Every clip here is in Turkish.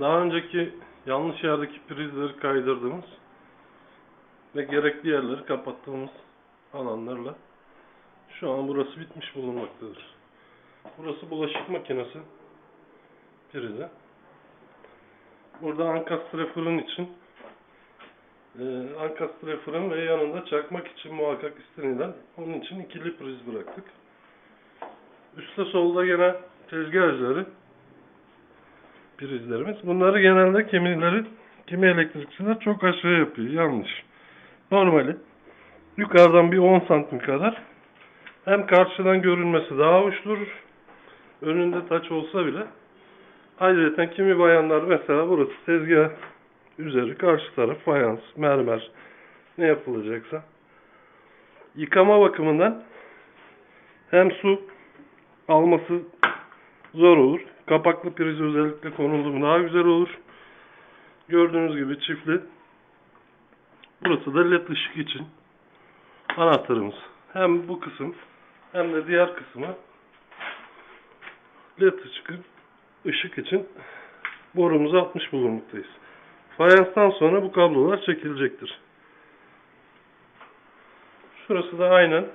daha önceki yanlış yerdeki prizleri kaydırdığımız ve gerekli yerleri kapattığımız alanlarla şu an burası bitmiş bulunmaktadır. Burası bulaşık makinesi prizi. Burada ankastre fırın için e, ankastre fırın ve yanında çakmak için muhakkak istenilen onun için ikili priz bıraktık. Üstte solda gene tezgah üzeri prizlerimiz. Bunları genelde kimileri kimi elektrikçiler çok aşağı yapıyor. Yanlış. Normali yukarıdan bir 10 santim kadar hem karşıdan görünmesi daha hoş durur. Önünde taç olsa bile ayrıca kimi bayanlar mesela burası tezgah üzeri karşı taraf fayans, mermer ne yapılacaksa yıkama bakımından hem su alması zor olur. Kapaklı priz özellikle konuldu daha güzel olur. Gördüğünüz gibi çiftli. Burası da led ışık için anahtarımız. Hem bu kısım hem de diğer kısmı led ışık, ışık için borumuzu atmış bulunmaktayız. Fayanstan sonra bu kablolar çekilecektir. Şurası da aynen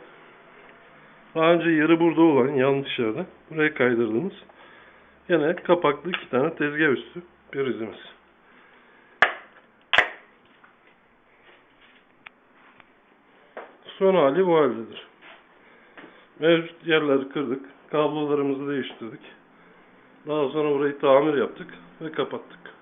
daha önce yeri burada olan yanlış yerde buraya kaydırdığımız yine kapaklı iki tane tezgah üstü prizimiz. Son hali bu haldedir. Mevcut yerleri kırdık. Kablolarımızı değiştirdik. Daha sonra burayı tamir yaptık ve kapattık.